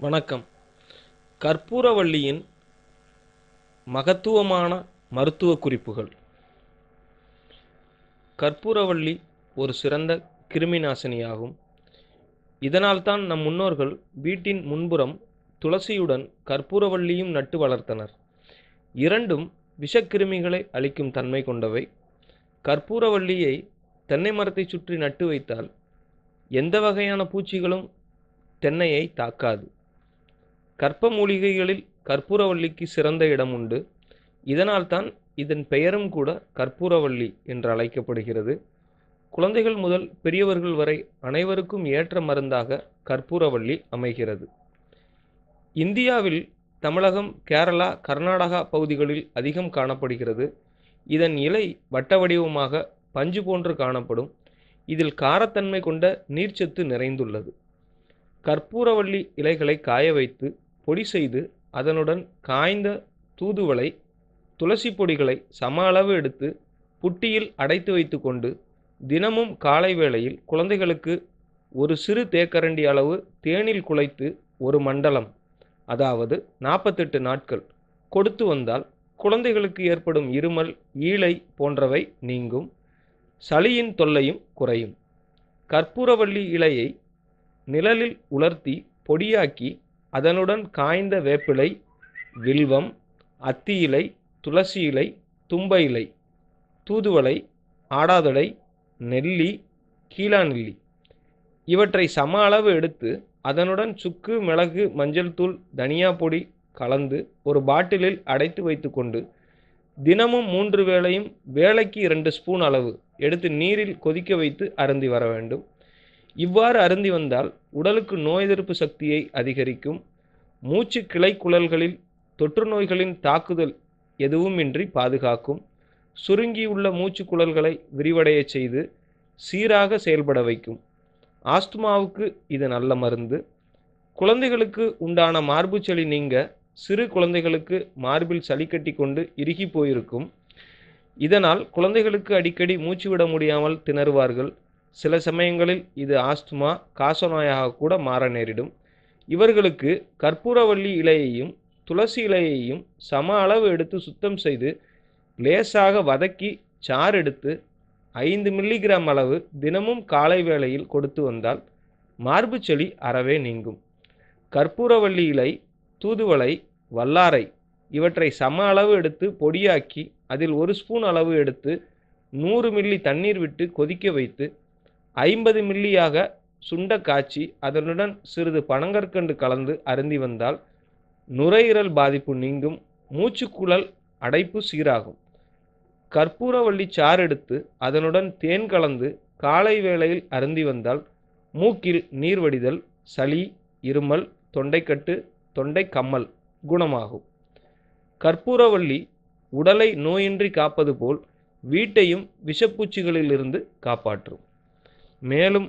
வணக்கம். கற்பூரவள்ளியின் மகத்துவமான மருத்துவ குறிப்புகள். கற்பூரவள்ளி ஒரு சிறந்த கிருமி நாசினியாகும் இதனால்தான் நம் முன்னோர்கள் வீட்டின் முன்புறம் துளசியுடன் கற்பூரவள்ளியும் நட்டு வளர்த்தனர். இரண்டும் விஷக்கிருமிகளை அழிக்கும் தன்மை கொண்டவை. கற்பூரவள்ளியை தென்னை மரத்தை சுற்றி நட்டு வைத்தால் எந்த வகையான பூச்சிகளும் தென்னையை தாக்காது. கற்ப மூலிகைகளில் கற்பூரவள்ளிக்கு சிறந்த இடம் உண்டு. இதனால்தான் இதன் பெயரும் கூட கற்பூரவள்ளி என்று அழைக்கப்படுகிறது. குழந்தைகள் முதல் பெரியவர்கள் வரை அனைவருக்கும் ஏற்ற மருந்தாக கற்பூரவள்ளி அமைகிறது. இந்தியாவில் தமிழகம் கேரளா கர்நாடகா பகுதிகளில் அதிகம் காணப்படுகிறது. இதன் இலை வட்ட வடிவமாக பஞ்சு போன்று காணப்படும். இதில் காரத்தன்மை கொண்ட நீர்ச்சத்து நிறைந்துள்ளது. கற்பூரவள்ளி இலைகளை காய வைத்து பொடி செய்து அதனுடன் காய்ந்த தூதுவளை துளசி பொடிகளை சம அளவு எடுத்து புட்டியில் அடைத்து வைத்துக்கொண்டு தினமும் காலை வேளையில் குழந்தைகளுக்கு ஒரு சிறு தேக்கரண்டி அளவு தேனில் குலைத்து ஒரு மண்டலம் அதாவது நாற்பத்தெட்டு நாட்கள் கொடுத்து வந்தால் குழந்தைகளுக்கு ஏற்படும் இருமல் ஈழை போன்றவை நீங்கும் சளியின் தொல்லையும் குறையும். கற்பூரவள்ளி இலையை நிழலில் உலர்த்தி பொடியாக்கி அதனுடன் காய்ந்த வேப்பிலை வில்வம் அத்தி இலை துளசி இலை தும்ப இலை தூதுவளை ஆடாதொடை நெல்லி கீழாநெல்லி இவற்றை சம அளவு எடுத்து அதனுடன் சுக்கு மிளகு மஞ்சள் தூள் தனியா பொடி கலந்து ஒரு பாட்டிலில் அடைத்து வைத்துக்கொண்டு தினமும் மூன்று வேளையும் வேலைக்கு இரண்டு ஸ்பூன் அளவு எடுத்து நீரில் கொதிக்க வைத்து அருந்தி வர வேண்டும். இவ்வாறு அருந்தி வந்தால் உடலுக்கு நோய் எதிர்ப்பு சக்தியை அதிகரிக்கும். மூச்சு கிளை குழல்களில் தொற்று நோய்களின் தாக்குதல் எதுவுமின்றி பாதுகாக்கும். சுருங்கியுள்ள மூச்சு குழல்களை விரிவடையச் செய்து சீராக செயல்பட வைக்கும். ஆஸ்துமாவுக்கு இது நல்ல மருந்து. குழந்தைகளுக்கு உண்டான மார்பு சளி நீங்க சிறு குழந்தைகளுக்கு மார்பில் சளி கட்டி கொண்டு இறுகி போயிருக்கும். இதனால் குழந்தைகளுக்கு அடிக்கடி மூச்சு விட முடியாமல் திணறுவார்கள். சில சமயங்களில் இது ஆஸ்துமா காசநோயாக கூட மாற நேரிடும். இவர்களுக்கு கற்பூரவள்ளி இலையையும் துளசி இலையையும் சம அளவு எடுத்து சுத்தம் செய்து லேசாக வதக்கி சாறு எடுத்து ஐந்து மில்லிகிராம் அளவு தினமும் காலை வேளையில் கொடுத்து வந்தால் மார்பு செளி அறவே நீங்கும். கற்பூரவள்ளி இலை தூதுவளை வல்லாரை இவற்றை சம அளவு எடுத்து பொடியாக்கி அதில் ஒரு ஸ்பூன் அளவு எடுத்து நூறு மில்லி தண்ணீர் விட்டு கொதிக்க வைத்து ஐம்பது மில்லியாக சுண்ட காய்ச்சி அதனுடன் சிறிது பனங்கற்கண்டு கலந்து அருந்தி வந்தால் நுரையீரல் பாதிப்பு நீங்கும் மூச்சுக்குழல் அடைப்பு சீராகும். கற்பூரவள்ளி சாறு எடுத்து அதனுடன் தேன் கலந்து காலை வேளையில் அருந்தி வந்தால் மூக்கில் நீர் வடிதல் சளி இருமல் தொண்டைக்கட்டு தொண்டை கம்மல் குணமாகும். கற்பூரவள்ளி உடலை நோயின்றி காப்பது போல் வீட்டையும் விஷப்பூச்சிகளிலிருந்து காப்பாற்றும். மேலும்